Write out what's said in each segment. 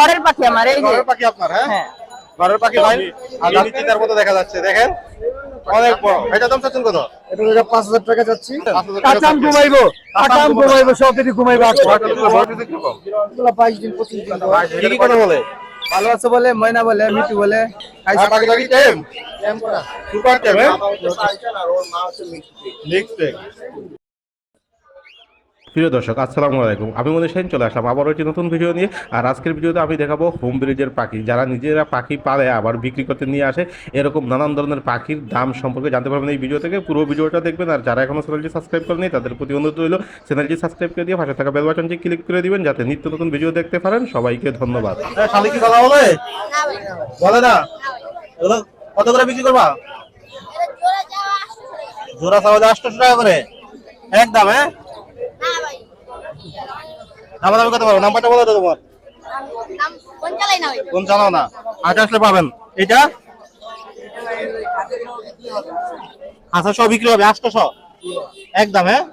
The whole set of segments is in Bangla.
ঘরের পাখি আমার এই যে। ঘরের পাখি আপনার হ্যাঁ? হ্যাঁ। ঘরের পাখি ভাই আর জাতি চিতার মতো দেখা যাচ্ছে দেখেন। অনেক বড়। এটা দাম চাচ্ছেন কত? এটা পাঁচ হাজার টাকা চাচ্ছি 5,000 কাটাম। ঘুমাইবো কাটাম ঘুমাইবো সব দিদি ঘুমাইবো? এগুলো বাইশ দিন পঁচিশ দিন। কি কি কথা বলে? ভালো আছে বলে ময়না বলে মিটু বলে আর বাকি বাকি টেম। সুপার টেম হ্যাঁ? নেক্সট টেম প্রিয় দর্শক আসসালামু আলাইকুম। আমি মনে সেন চলে আসলাম আবারও একটি নতুন ভিডিও নিয়ে। আর আজকের ভিডিওতে আমি দেখাবো হোম ব্রিজের পাখি। যারা নিজেরা পাখি পালে আবার বিক্রি করতে নিয়ে আসে এরকম নানান ধরনের পাখির দাম সম্পর্কে জানতে পারবেন এই ভিডিও থেকে। পুরো ভিডিওটা দেখবেন। আর যারা এখনও চ্যানেলটি সাবস্ক্রাইব করেনি তাদের প্রতি অনুরোধ রইল চ্যানেলটি সাবস্ক্রাইব করে দিয়ে পাশে থাকা বেল বাটনটি ক্লিক করে দিবেন যাতে নিত্য নতুন ভিডিও দেখতে পারেন। সবাইকে ধন্যবাদ। শালি বলে? বলে না? কত করে বিক্রি করবা? জোড়া চাওয়া আটশো টাকা করে? একদম হ্যাঁ? নাম্বার দাবি কত পারো নাম্বারটা বলো তো তোমার। কোন জানাও না? আটা আসলে পাবেন। এটা আটশো বিক্রি হবে আটশো। একদম হ্যাঁ?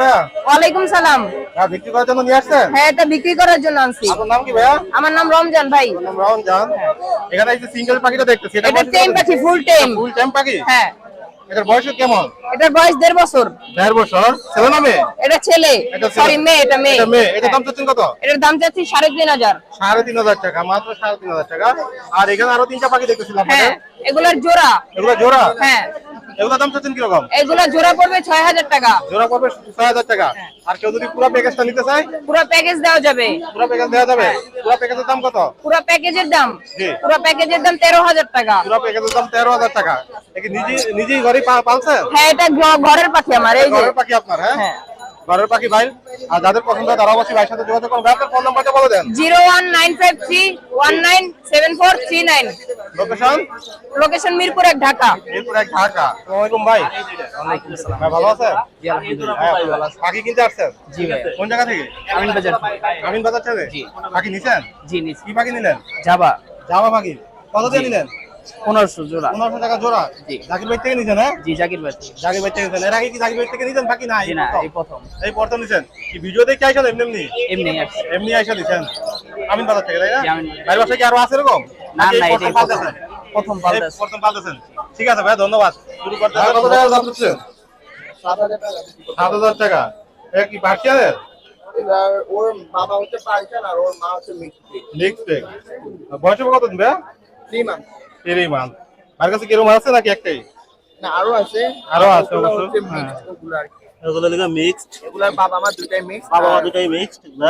ভাইয়া। ওয়ালাইকুম সালাম। বিক্রি করার জন্য নিয়ে আসছেন? হ্যাঁ এটা বিক্রি করার জন্য আনছি। আপনার নাম কি ভাইয়া? আমার নাম রমজান ভাই। রাউন এখানে এই যে সিঙ্গেল পাখিটা দেখতেছি এটা টেম পাখি ফুল টেম। ফুল টাইম পাখি? হ্যাঁ। এটার বয়স কেমন? এটার বয়স দেড় বছর। দেড় বছর। ছেলে না মেয়ে? এটা ছেলে। সরি মেয়ে এটা মেয়ে। এটা মেয়ে। এটার দাম। চাচ্ছেন কত? এটার দাম চাচ্ছি সাড়ে তিন হাজার। সাড়ে তিন হাজার টাকা মাত্র সাড়ে তিন হাজার টাকা। আর এখানে আরও তিনটা পাখি দেখতেছিলাম হ্যাঁ এগুলার জোড়া। এগুলো জোড়া? হ্যাঁ। এগুলো দাম চাচ্ছেন কীরকম? এগুলা জোড়া পড়বে ছয় হাজার টাকা। জোড়া পড়বে ছয় হাজার টাকা। হ্যাঁ। আর কেউ যদি পুরো প্যাকেজটা নিতে চায়? পুরো প্যাকেজ দেওয়া যাবে। পুরো প্যাকেজ দেওয়া যাবে? পুরো প্যাকেজের দাম কত? পুরো প্যাকেজের দাম। পুরো প্যাকেজের দাম তেরো হাজার টাকা। পুরো প্যাকেজের দাম তেরো হাজার টাকা। নিজে নিজেই ঘরে পালছে? হ্যাঁ এটা ঘরের পাখি আমার এই ঘরের পাখি আপনার হ্যাঁ? হ্যাঁ। ঘরের পাখি ভাই আর যাদের পছন্দ হয় তারা অবশ্যই ভাইয়ের সাথে যোগাযোগ করুন। আপনার ফোন নাম্বারটা বলে দেন। Zero one nine five three one nine seven four three nine. Location location Mirpur এক ঢাকা। মিরপুর এক ঢাকা। আসসালামাইকুম ভাই। ভাই ভালো আছেন? হ্যাঁ, পাখি কিনতে আসছেন? জি ভাই। কোন জায়গা থেকে? আমিন বাজার আমিন বাজার থেকে? পাখি নিছেন? জি নিছি। কি পাখি নিলেন? যাবা জামা পাখি। কত দিয়ে নিলেন? পনেরোশো জোড়া। পনেরোশো টাকা জোড়া? জি। জাকির ভাই থেকে নিছেন হ্যাঁ? জি জাকির ভাই জাকির ভাই থেকে নিছেন। এর আগে কি জাকির ভাই থেকে নিছেন? বাকি না না এই প্রথম। এই প্রথম নিছেন? কি ভিডিও দেখে আইসেন এমনি এমনি এমনি এমনি আইসা দিছেন? আমিন বাজার থেকে তাই না? ভাই বাসায় কি আরও আছে এরকম? না, নাকি এই প্রথম এটাই প্রথম। পাল্টাস ঠিক আছে ভাই ধন্যবাদ। শুরু করতে কত টাকা দাম দিচ্ছেন? সাত হাজার টাকা। এ কি পার্সিয়ানের ওর বাবা হচ্ছে পার্সিয়ান আর ওর মা হচ্ছে নেক্সট ডে বয়স কত দিন ভাই? থ্রি মান্থ মান আর কাছে কীরকম আছে নাকি একটাই? না আরও আছে। আরও আছে ওগুলো অবশ্য। হচ্ছে হ্যাঁ। আর কি। এগুলো মিক্সড বাবা আমার দুটাই মিক্স বাবা মা দুটাই মিক্সড না?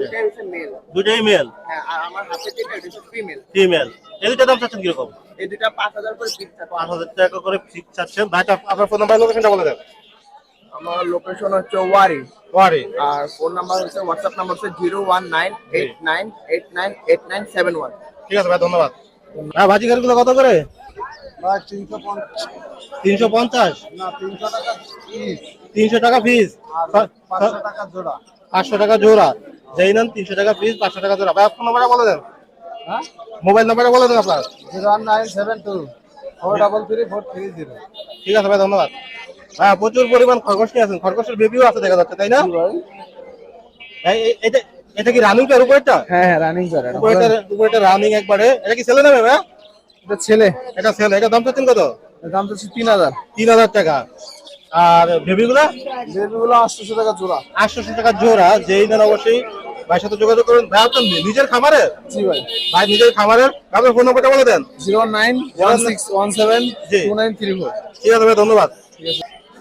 দুটাই হচ্ছে মেল দুটাই মেল হ্যাঁ আর আমার হাতে যেটা এটা হচ্ছে ফিমেল ফিমেল এই দুটা দাম চাচ্ছেন কীরকম? এই দুটা পাঁচ হাজার করে পিস থাকে পাঁচ হাজার টাকা করে ফিক্স চাচ্ছেন ভাইটা আপনার ফোন নাম্বার লোকেশনটা বলে দেন। আমার লোকেশন হচ্ছে ওয়ারি। ওয়ারি। আর ফোন নাম্বার হচ্ছে হোয়াটসঅ্যাপ নাম্বার হচ্ছে zero one nine eight nine eight nine eight nine seven one ঠিক আছে ভাই ধন্যবাদ। হ্যাঁ ভাজি গুলো কত করে? তিনশো পঞ্চাশ। তিনশো টাকা পিস পাঁচশো টাকা জোড়া। যেই নেন তিনশো টাকা পিস পাঁচশো টাকা জোড়া। ভাই ফোন নাম্বারটা বলে দেন। হ্যাঁ? মোবাইল নাম্বারটা বলে দেন আপনার। Zero one nine seven two four double three four three zero. ঠিক আছে ভাই ধন্যবাদ। হ্যাঁ প্রচুর পরিমাণ খরগোশ নিয়ে আছেন খরগোশের বেবিও আছে দেখা যাচ্ছে তাই না? এই- এটা এটা কি রানিং পেয়ার উপরেরটা? হ্যাঁ হ্যাঁ রানিং করে উপরেরটা উপরেরটা রানিং একবারে। এটা কি ছেলে নেবে ভাই এটা ছেলে। এটা ছেলে। এটা দাম চাচ্ছেন কত? দাম তো তিন হাজার। তিন হাজার টাকা। আর বেবিগুলা? বেবিগুলো আটশোশো টাকা জোড়া। আটশোশো টাকা জোড়া। যেই নেন অবশ্যই ভাইয়ের সাথে যোগাযোগ করুন। ভাই আপনার নিজের খামারের? জি ভাই। ভাই নিজের খামারের? আপনার ফোন নাম্বারটা বলে দেন। Zero nine one six one seven জি। Two nine three four. ঠিক আছে ভাই ধন্যবাদ।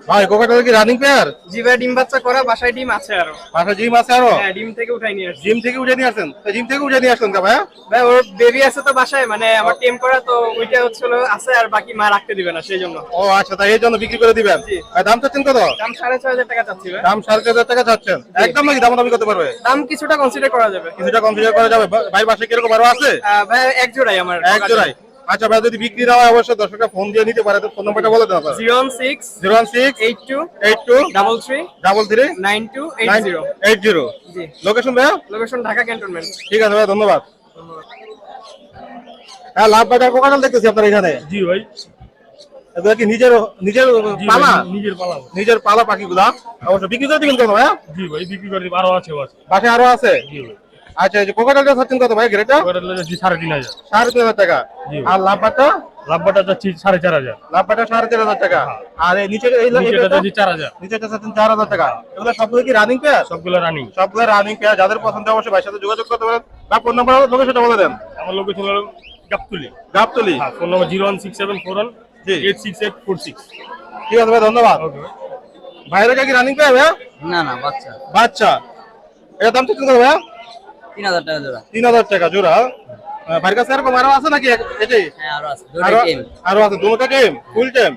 ভাই কোকাটা কি রানিং পেয়ার জি ভাই ডিম বাচ্চা করা বাসায় ডিম আছে আরও। বাসা জিম আছে আরও? হ্যাঁ ডিম থেকে উঠাই নিয়ে আসছি। জিম থেকে উঠে নিয়ে আসেন জিম থেকে উঠে নিয়ে আসছেন কা ভাইয়া ভাই ওর বেবি আছে তো বাসায় মানে আমার টেম করা তো ওইটা হচ্ছে হলো আছে আর বাকি মা রাখতে দিবে না সেই জন্য। ও আচ্ছা তাই এই জন্য বিক্রি করে দিবেন। ভাই দাম চাচ্ছেন কত? দাম সাড়ে ছয় হাজার টাকা চাচ্ছি ভাই। দাম সাড়ে চার হাজার টাকা চাচ্ছেন? একদম নাকি দাম দামি করতে পারবে? দাম কিছুটা কনসিডার করা যাবে। কিছুটা কনসিডার করা যাবে। ভাই বাসে কীরকম আরও আছে? ভাই এক জোড়াই আমার। এক জোড়াই। আচ্ছা ভাই যদি বিক্রি না হয় অবশ্যই দর্শকরা ফোন দিয়ে নিতে পারে। তো ফোন নাম্বারটা বলে দেন zero one six zero one six eight two eight two double three double three nine two eight zero. Eight zero. Location ভাইয়া? লোকেশন ঢাকা ক্যান্টনমেন্ট ঠিক আছে ভাই ধন্যবাদ। হ্যাঁ লাভ বাজার কোকাটাল দেখতেছি আপনার এখানে। জি ভাই। এগুলো কি নিজের নিজের পালা? নিজের পালা নিজের পালা পাখিগুলা? অবশ্য বিক্রি করে দিবেন কত ভাইয়া? জি ভাই বিক্রি করে দিব আরও আছে আছে। বাসে আরও আছে? জি ভাই। আচ্ছা এই যে কোকাটালটা চাচ্ছেন কত ভাই গ্রেটা সাড়ে তিন হাজার। সাড়ে তিন হাজার টাকা। জি। আর লাভবাটা লাভবাটা যাচ্ছি সাড়ে চার হাজার। লাভবাটা সাড়ে তিন হাজার টাকা। আর এই নিচে এই চার হাজার। নিচেটা চাচ্ছেন চার হাজার টাকা। এগুলো সবগুলো কি রানিং পেয়ার সবগুলো রানিং সবগুলো রানিং পেয়ার যাদের পছন্দ অবশ্যই ভাইয়ের সাথে যোগাযোগ করতে পারেন। বা ফোন নাম্বার লোকেশনটা বলে দেন। আমার লোকেশন হলো গাবতুলি। গাবতলি। হ্যাঁ phone number zero one six seven four one. Eight six eight four six ঠিক আছে ভাই ধন্যবাদ। ওকে ভাইয়ের কি রানিং পেয়ার ভাইয়া? না না বাচ্চা। বাচ্চা। এটা দাম চাচ্ছেন কত ভাইয়া? তিন হাজার টাকা জোড়া। তিন হাজার টাকা জোড়া। ভাইয়ের কাছে এরকম আরও আছে নাকি? এটাই হ্যাঁ আরও আছে। আরও দুটোই টিম আছে। দুটো টাইম ফুল টাইম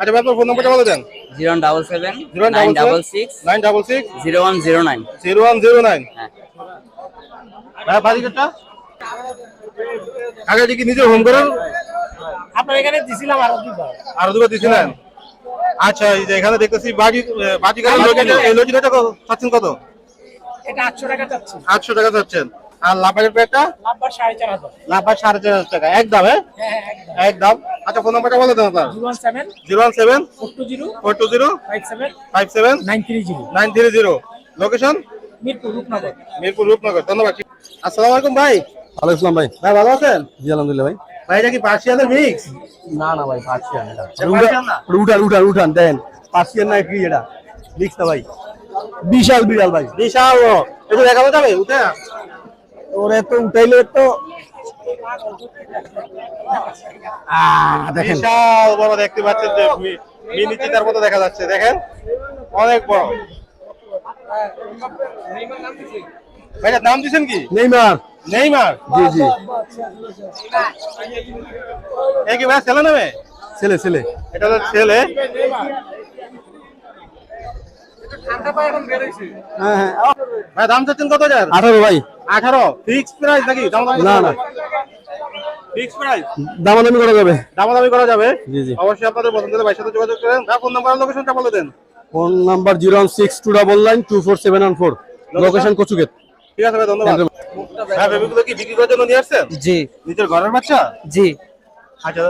আচ্ছা ভাই ফোন নাম্বারটা বলে দেন। Zero double seven zero nine double six nine double six zero one zero nine. Zero one zero nine. হ্যাঁ। আগে কি নিজের হোম করেন। আপনার এখানে দিছিলাম আরও দুবার। আরও দুটো দিছিলেন? আচ্ছা এই যে এখানে দেখতেছি বাজি বাজি এই চাচ্ছেন কত? এটা আটশো টাকা চাচ্ছি আটশো টাকা চাচ্ছেন। আর লাভের পেটটা লাভবার সাড়ে চার হাজার। লাভা সাড়ে চার হাজার টাকা। একদম হ্যাঁ? একদম। আচ্ছা ফোন নাম্বারটা বলে দেন আপনার। Zero one seven zero one seven four two zero four two zero five seven five seven nine three zero. Nine three zero. Location Mirpur Rupnagar. Mirpur Rupnagar. ধন্যবাদ। আসসালামু আলাইকুম ভাই। ওয়ালাইকুম আসসালাম ভাই। ভাই ভালো আছেন? জি আলহামদুলিল্লাহ ভাই। ভাই এটা কি পার্সিয়ানের মিক্স না না ভাই পার্সিয়ান এটা। পার্সিয়ান না? উঠান উঠান উঠান দেন। পার্সিয়ান না কি এটা? মিক্স না ভাই। বিশাল বিশাল ভাই। বিশাল। এটা দেখানো যাবে উঠে। ওরে তো উঠাইলে তো দেখেন। বিশাল বড় দেখতে পাচ্ছেন যে মি- মিনি চিতার মতো দেখা যাচ্ছে দেখেন? অনেক বড়। ভাইয়া নাম দিছেন কি? নেইমার। নেইমার। জি জি। এ কি ভাই ছেলে নেবে ছেলে ছেলে। এটা হলো ছেলে। হ্যাঁ হ্যাঁ। ভাই দাম চাচ্ছেন কত হাজার? আঠারো ভাই। আঠারো? ফিক্স প্রাইস নাকি? না না। Fix price? দামাদামি করা যাবে। দামাদামি করা যাবে? জি জি। অবশ্যই আপনাদের পছন্দের ভাইয়ের সাথে যোগাযোগ করেন। ফোন নাম্বার লোকেশনটা বলে দেন। Phone number zero one six two double nine two four seven one four. Location কচুগেট ঠিক আছে ভাই ধন্যবাদ। হ্যাঁ বেবিগুলো কি বিক্রি করার জন্য নিয়ে আসছেন? জি। নিজের ঘরের বাচ্চা? জি। আচ্ছা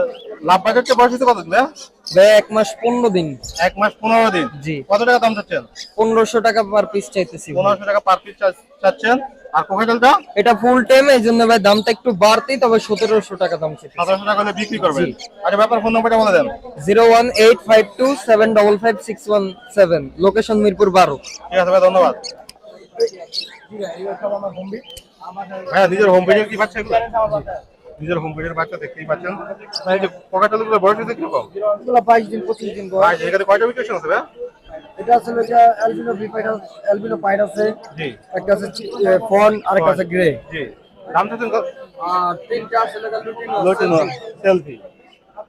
লাভ বাজারটা বয়স হচ্ছে কত ভাই এক মাস পনেরো দিন। এক মাস পনেরো দিন। জি। কত টাকা দাম চাচ্ছেন? পনেরোশো টাকা পার পিস চাইতেছি পনেরোশো টাকা পার পিস চাচ্ছেন। আর কোকাটেলটা এটা ফুল টাইম এই জন্য ভাই দামটা একটু বাড়তেই তবে সতেরোশো টাকা দাম সতেরোশো টাকা হলে বিক্রি করবেন। আচ্ছা ব্যাপার ফোন নাম্বারটা বলে দেন। Zero one eight five two seven double five six one seven. Location Mirpur বারো। ঠিক আছে ভাই ধন্যবাদ। হ্যাঁ নিজের হোম পেজের কি এগুলো? নিজের হোম পেজের বাচ্চা দেখতেই পাচ্ছেন। ভাই, এই যে কোকাটেলগুলো বয়স হচ্ছে কীরকম? এগুলো বাইশ দিন পঁচিশ দিন বয়স। ভাই এখানে কয়টা মিউটেশন আছে ভাই? এটা আসলে যে অ্যালবিনো বি পাইট অ্যালবিনো পাইট আছে জি। একটা আছে ফন আর একটা আছে গ্রে জি। দাম আর তিনটা আসলে লুটিনো লোটিনো সেলফি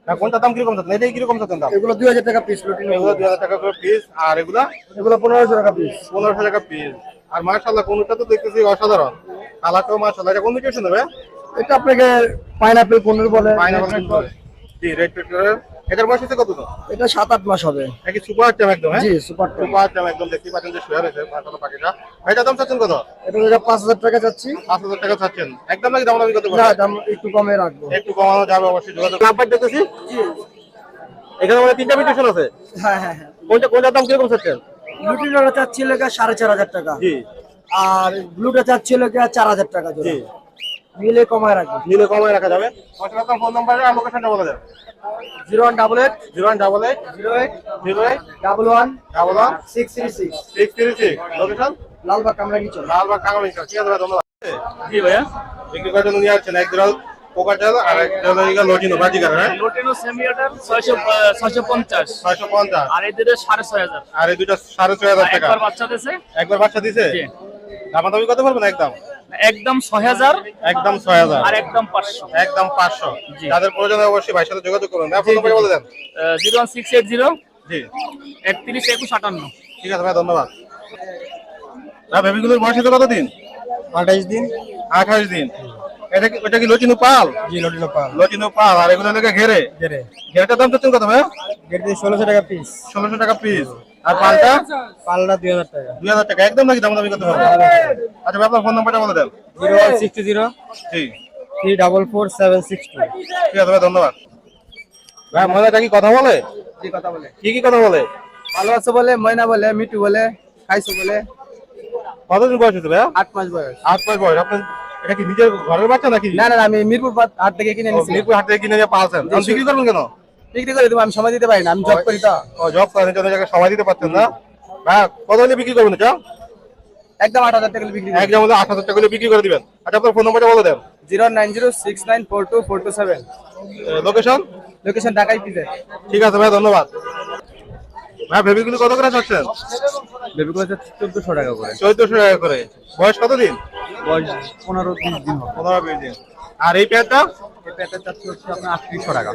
হ্যাঁ কোনটা দাম কীরকম চাচ্ছেন? এটাই কীরকম চাচ্ছেন দাম? এগুলো দুই হাজার টাকা পিস লুটিনো এগুলো দুই হাজার টাকা করে পিস আর এগুলা? এগুলো পনেরোশো টাকা পিস পনেরোশো টাকা পিস আর মার্শাল্লাহ কোনটা তো দেখতেছি অসাধারণ। কালারটাও মার্শাল্লাহ এটা কোন মিউটেশন হবে? এটা আপনাকে পাইনাপেল পনেরো বলে পাইনাপল জি রেড পেপারের এটার বয়স হচ্ছে কত এটা সাত আট মাস হবে। নাকি সুপার একদম হ্যাঁ? জি সুপার টেম একদম দেখতে পাচ্ছেন যে শুয়ে রয়েছে মার্শাল্লাহ পাখিটা। ভাইটা দাম চাচ্ছেন কত? এটা পাঁচ হাজার টাকা চাচ্ছি। পাঁচ হাজার টাকা চাচ্ছেন। একদম নাকি দাম দামি করতে না দাম একটু কমে রাখব। একটু কমানো যাবে অবশ্যই যোগাযোগ নাম্বার দেখতেছি? এখানে মানে তিনটা আছে। হ্যাঁ হ্যাঁ হ্যাঁ। কোনটা কোনটার দাম কীরকম চাচ্ছেন? লুটিনোটা চাচ্ছি লেগে সাড়ে চার হাজার টাকা। জি। আর ব্লুটা চাচ্ছি লেগে চার হাজার টাকা জি। মিলে কমায় রাখব। নিলে কমায় রাখা যাবে। অবশ্যই আপনার ফোন নাম্বার আর লোকেশনটা বলে দেন। Zero one double eight. Zero one double eight. Zero eight zero eight double one double one six three six six three six location Lalbagh কামরাঙ্গি চল। লালবাগ কাঙালি ঠিক আছে ভাই ধন্যবাদ। জি ভাইয়া। বিক্রি করার জন্য নিয়ে আসছেন এক জোড়া আর লটিনো বাজিকার হ্যাঁ? লোটেনো সেমিয়াটার ছয়শো ছয়শো পঞ্চাশ। ছয়শো পঞ্চাশ। আর এদের সাড়ে ছয় হাজার। আর এই দুইটা সাড়ে ছয় হাজার টাকা। একবার বাচ্চা একবার বাচ্চা দিছে? জি। দামাদামি কত পারবেন একদম? একদম ছয় হাজার। একদম ছয় হাজার। আর একদম পাঁচশো। একদম পাঁচশো। প্রয়োজন অবশ্যই ভাইয়ের সাথে যোগাযোগ করুন বলে দেন। Zero one six eight zero. জি। একত্রিশ একুশ আটান্ন। ঠিক আছে ভাই ধন্যবাদ। না বেবিগুলোর বয়স কত দিন আঠাইশ দিন। আঠাশ দিন। এটা কি ওটা কি লচিনু পাল জি লটিনো পাল লচিনু পাল আর এগুলো লেগে ঘেরে? গেরে ঘেরেটার দাম চাচ্ছেন কত ভাই গেরে ষোলোশো টাকা পিস ষোলোশো টাকা পিস আর পালটা? পালটা দুই হাজার টাকা। দুই হাজার টাকা। একদম নাকি দাম দামি করতে পারবেন আচ্ছা ভাই, আপনার ফোন নাম্বারটা বলে দেন। Zero one six zero. জি। Three double four seven six two. ঠিক আছে ভাই ধন্যবাদ। ভাই ময়নাটা কি কথা বলে? জি কথা বলে। কি কি কথা বলে? ভালো আছে বলে ময়না বলে মিটু বলে খাইছো বলে। কতদিন বয়স হচ্ছে ভাইয়া? আট মাস বয়স। আট মাস বয়স। আপনার এটা কি নিজের ঘরের বাচ্চা নাকি? না না আমি মিরপুর হাট থেকে কিনে নিছি মিরপুর হাট থেকে কিনে নিয়ে পালছেন বিক্রি করবেন কেন? বিক্রি করে দেবো আমি সময় দিতে পারি না আমি জব করি তো। জব করেন জন্য জায়গায় সময় দিতে পারছেন না। ভাই কত হলে বিক্রি করবেন এটা? একদম আট হাজার টাকা বিক্রি একদম আট হাজার টাকা হলে বিক্রি করে দিবেন। আচ্ছা আপনার ফোন নম্বরটা বলে দেন। Zero nine zero six nine four two four two seven. Location location ঢাকাই পিজে। ঠিক আছে ভাই ধন্যবাদ। ভাই বেবিগুলি কত করে চাচ্ছেন বেবি হচ্ছে চোদ্দশো টাকা করে। চোদ্দশো টাকা করে। বয়স কত দিন বয়স পনেরো বিশ দিন পনেরো বিশ দিন। আর এই পেয়ারটা এই প্যাকেট চাচ্ছে হচ্ছে আপনার আটত্রিশশো টাকা।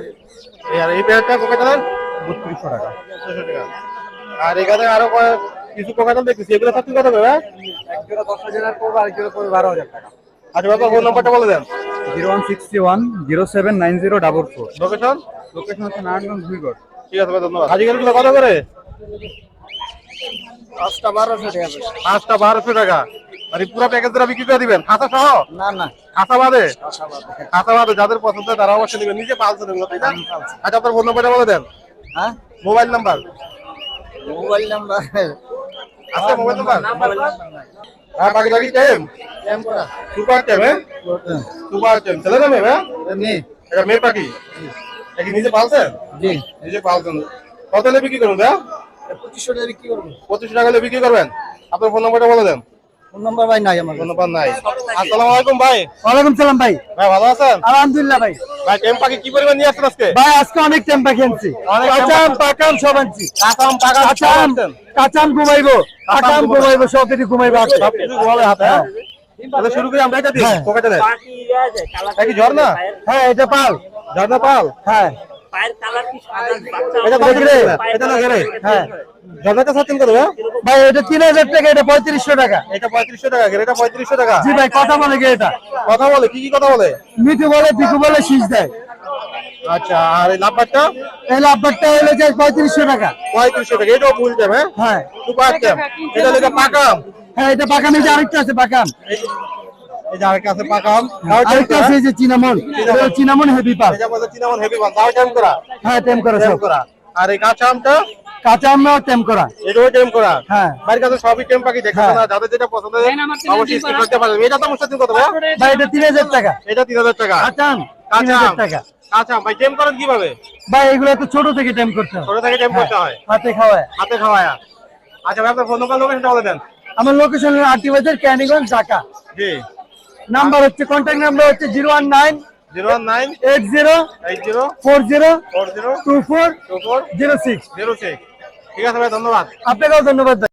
আর এই পেয়ারটা কোকাটালের বত্রিশশো টাকা। টাকা। আর এখানে আরও কিছু কোকাটাল দেখতেছি। এগুলো চাচ্ছেন কত করে ভাই? এক জোড়া দশ হাজার পড়বে আর এক জোড়া পড়বে বারো হাজার টাকা। আচ্ছা বাবা ফোন নাম্বারটা বলে দেন। Zero one sixty one zero seven nine zero double four. Location location হচ্ছে নারায়ণগঞ্জ ভুইগড়। ঠিক আছে ধন্যবাদ। হাজিগারগুলো কত করে? পাঁচটা বারোশো টাকা পাঁচটা বারোশো টাকা। মানে পুরো বিক্রি করে দিবেন? খাতা সহ? না না। খাতা বাদে? খাতা বাদে। যাদের পছন্দ তারা অবশ্যই নেবেন। নিজে পালছেন এগুলো তাই না? আচ্ছা আপনার ফোন নাম্বারটা বলে দেন। হ্যাঁ? Mobile number? Mobile number. Mobile number? হ্যাঁ বাকি বাকি টাইম? সুপার টাইম হ্যাঁ? Super time. হ্যাঁ? এটা পাখি? কি নিজে পালছেন? জি। নিজে পালছেন। কত বিক্রি করবেন ভাই পঁচিশশো টাকা বিক্রি করব। পঁচিশ টাকা হলে বিক্রি করবেন? আপনার ফোন নাম্বারটা বলে দেন। ফোন নাম্বার ভাই নাই আমার ফোন নাম্বার নাই। আসসালামু আলাইকুম ভাই। ওয়ালাইকুম সালাম ভাই। ভাই ভালো আছেন? আলহামদুলিল্লাহ ভাই। ভাই টেম পাখি কি পরিমাণ নিয়ে আসছেন আজকে? ভাই আজকে অনেক টেম্পা খেলছি অনেক কাঁচাম পাকাম সব আনছি। কাঁচাম কাঁচাম ঘুমাইবো। কাঁচাম ঘুমাইবো। সব কিছু ঘুমাইবো আজকে। সবকিছু ঘুমাবে হাতে হ্যাঁ? তাহলে শুরু করি আমরা এটা দিই হ্যাঁ। পকেটে দেন এটা কি ঝর্ণা? হ্যাঁ এটা পাল। ঝর্ণা পাল? হ্যাঁ। এটা দেখি রে। এটা না গেলে হ্যাঁ। ভাই? এটা টাকা এটা পঁয়ত্রিশশো টাকা। এটা পঁয়ত্রিশশো টাকা গেলে এটা পঁয়ত্রিশশো টাকা। জি ভাই কথা বলে এটা? কথা বলে কি কি কথা বলে? মিঠু বলে পিকু বলে শীষ দেয়। আচ্ছা আর এই লাভবারটা? এই লাভবারটা হলো যে পঁয়ত্রিশশো টাকা। পঁয়ত্রিশশো টাকা এটাও ফুল টাইম হ্যাঁ? হ্যাঁ। সুপার এটা লেগে পাকাম। হ্যাঁ এটা যে আরেকটা আছে বাগান এই যে আরেকটা আছে পাকাম। আরেকটা আছে যে চিনামন। এটা হলো চিনামন হেভি পাল এটা বলে চিনামন হেভি মাল দাও টাইম করা। হ্যাঁ টেম করা সব। করা। আর এই কাঁচা আমটা? কাঁচা আমরাও টেম করা। এটাও টাইম করা। হ্যাঁ। বাড়ির কাছে সবই টেম পাখি দেখতে হ্যাঁ। না যাদের যেটা পছন্দ অবশ্যই স্ক্রিন করতে পারবেন এটা তো কত ভাই? ভাই এটা তিন হাজার টাকা। এটা তিন হাজার টাকা। কাঁচা আম কাঁচা আম। টাকা। আচ্ছা ভাই টেম করেন কীভাবে? ভাই এগুলো তো ছোট থেকে টেম করতে হয়। ছোট থেকে টেম করতে হয় হাতে খাওয়ায়। হাতে খাওয়ায়। আচ্ছা ভাই আপনার ফোন নাম্বার লোকেশনটা বলে দেন। আমার লোকেশন হলো আটি বাজার ক্যানিগঞ্জ ঢাকা। জি। নাম্বার হচ্ছে কন্ট্যাক্ট নাম্বার হচ্ছে zero one nine zero one nine eight zero eight zero four zero four zero two four two four zero six zero six. ঠিক আছে ভাই ধন্যবাদ। আপনাকেও ধন্যবাদ।